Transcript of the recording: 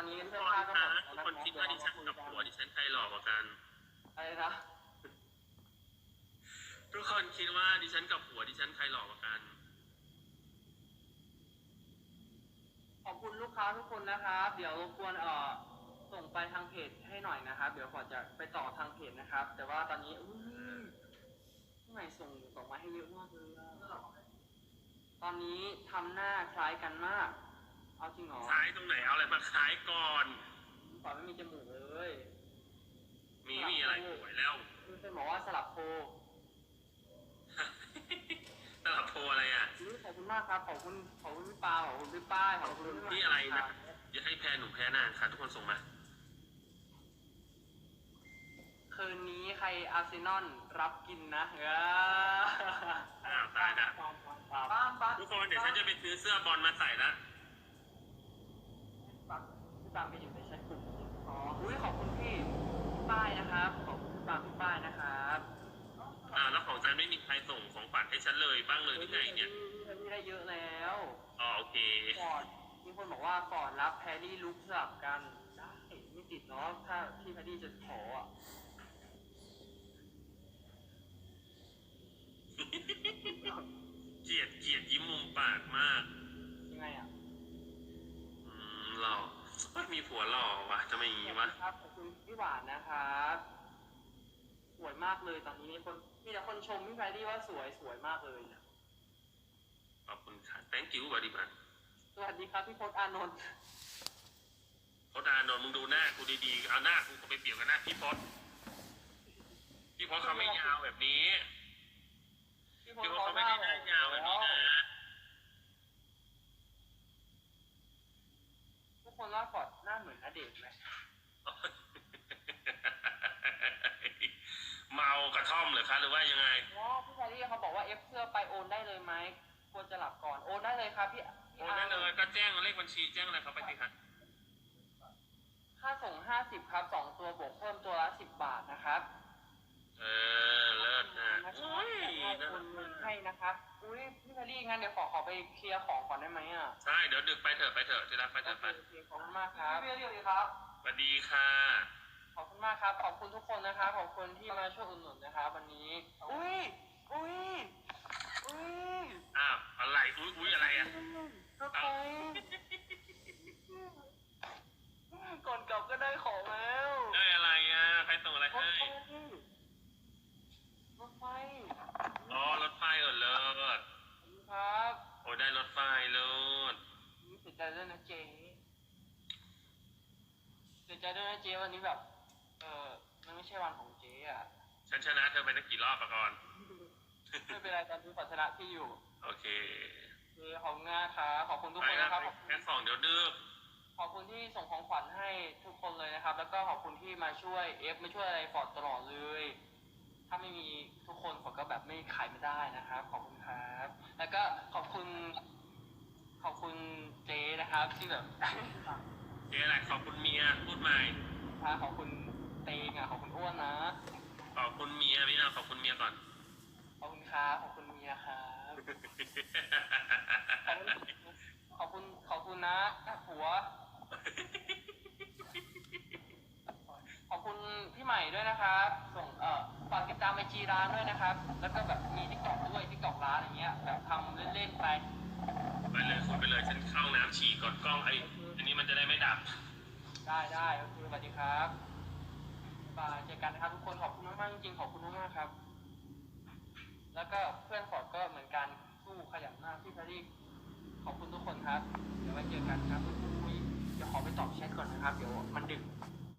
อนนี้ทุกเสื้อคนผ้าก็หมคะดทุกแล้วคนนะคิดว่าดิฉันกับผัวดิฉันใครหล่อกว่ากัน อะไรนะทุกคนคิดว่าดิฉันกับผัวดิฉันใครหล่อกว่ากัน ขอบคุณลูกค้าทุกคนนะครับ เดี๋ยวรบกวนเอ่อส่งไปทางเพจให้หน่อยนะครับ เดี๋ยวขอจะไปต่อทางเพจนะครับ แต่ว่าตอนนี้อุ้ยทำไมส่งส่งมาให้เยอะมากเลยอะตอนนี้ทำหน้าคล้ายกันมาก เอาจริงเหรอซ้ายตรงไหนเอาอะไรมาขายก่อน ก่อนไม่มีจมูกเลยมีมีอะไรสวยแล้วคือเป็นบอกว่าสลับโพลตลับโพอะไรอะอุ๊ยขอบคุณมากครับ ขอบคุณ ขอบคุณพี่ปาขอบคุณพี่ป้ายขอบคุณพี่นี่อะไรนะอย่าให้แพ้หนุ่มแพ้นางค่ะทุกคนส่งมา คืนนี้ใครอาร์เซนอลรับกินนะเอออ้าวตายละปามปามปามปามทุกคนเดี๋ยวฉันจะไปซื้อเสื้อบอลมาใส่ละปามพี่ปามไปอยู่ในแชทกลุ่มอ๋ออุ้ยขอบคุณพี่พี่ป้ายนะครับ ขอบคุณพี่ปามพี่ป้ายนะครับอ่าแล้วของฉันไม่มีใครส่งของขวัญให้ฉันเลยบ้างเลยที่ไหนเนี่ยพี่ได้เยอะแล้วอ๋อโอเคก่อนมีคนบอกว่าก่อนรับแพรรี่ลุกสลับกันได้ไม่ติดเนาะถ้าพี่แพรรี่จะขออะ เกลียดเกลียดยิ้มมุมปากมาก ยังไงอะ อืมห ล่อเฮ้ยมีผัวหล่อว่ะทำไมอย่างงี้วะครับขอบคุณพี่หวานนะครับสวยมากเลยตอนนี้มีคนมีแต่คนชมพี่แพรรี่ว่าสวยสวยมากเลยเนี่ยขอบคุณค่ะ thank you very much สวัสดีครับพี่พจน์อานนท์พจน์อานนท์มึงดูหน้ากูดีๆ เอาหน้ากูไปเปรียบกับหน้าพี่พศพี่พศเขาไม่ยาวแบบนี้พี่พพี่จพน์ศเขาไม่ได้หน้ายาวแบบนี้นะ ทุก คนว่าฟอร์ดหน้าเหมือนอเดชน์ไหมเมากระท่อมเหรือคะหรือว่ายังไง อ๋อพี่แพรรี่เขาบอกว่าเอฟเสื้อไปโอนได้เลยไหมควรจะหลับก่อนโอนได้เลยครับพี่พี่โอ้นั่นเลยก็แจ้งเลขบัญชีแจ้งอะไรเขาไปสิคะค่าส่งห้าสิบครับสองตัวบวกเพิ่มตัวละสิบบาทนะครับ เออเลิศนะนะคโอ้ยรับน่าคุรัณกมากให้นะครับ อุ้ยพี่แพรรี่งั้นเดี๋ยวขอขอไปเคลียร์ของก่อนได้ไหมอะใช่เดี๋ยวดึกไปเถอะไปเถอะที่รักไปเถอะไปโอเคขอบคุณมากครับพี่แพรรี่สวัสดีครับ สวัสดีค่ะขอบคุณมากครับ ขอบคุณทุกคนนะครับ ขอบคุณที่มาช่วยอุดหนุนนะครับวันนี้ อุ้ย อุ้ย อุ้ย อ้าวอะไรอุ้ยอุ้ยอะไรอะ รถไฟก่อนกลับก็ได้ของแล้ว ได้อะไรอะ ใครส่งอะไร รถ ให้ ไฟรถไฟ อ๋อ รถไฟเออเลิศ ขอบคุณครับ โอ้ยได้ รถไฟเลิศเสียใจด้วยนะเจ๊เสียใจด้วยนะเจ๊วันนี้แบบ เออมันไม่ใช่วันของเจ๊อะ ฉันชนะเธอไปตั้งกี่รอบมาก่อน ไม่เป็นไรตอนนี้ขอชนะพี่อยู่โอเคเจ๊ขอบคุณมากครับขอบคุณทุกไปคนแล้วนะครับขอบคุณแค่สองเดี๋ยวดึกขอบคุณที่ส่งของขวัญให้ทุกคนเลยนะครับ แล้วก็ขอบคุณที่มาช่วยเอฟมาช่วยอะไรฟอร์ดตลอดเลย ถ้าไม่มีทุกคนผมก็แบบไม่ขายไม่ได้นะครับ ขอบคุณครับ แล้วก็ขอบคุณ ขอบคุณเจนะครับ ที่แบบเจ๊อะไรขอบคุณเมียพูดใหม่ขอบคุณเตงอะขอบคุณอ้วนนะ ขอบคุณเมียพี่นาขอบคุณเมียก่อน ขอบคุณครับขอบคุณเมียครับขอบคุณขอบคุณนะผัว ขอบคุณพี่ใหม่ด้วยนะครับ ส่งเอ่อฝากติดตามไอจีร้านด้วยนะครับ แล้วก็แบบมีทิกตอก กล้องไอ้อันนี้มันจะได้ไม่ดับ ได้ได้โอเคสวัสดีครับบายเจอกันนะครับทุกคนขอบคุณมากๆจริงๆขอบคุณมากๆครับ แล้วก็เพื่อนขอดก็เหมือนกันสู้ขยันมากพี่พารีขอบคุณทุกคนครับ เดี๋ยวไว้เจอกันครับอุ๊ยเดี๋ยวขอไปตอบแชทก่อนนะครับ เดี๋ยวมันดึก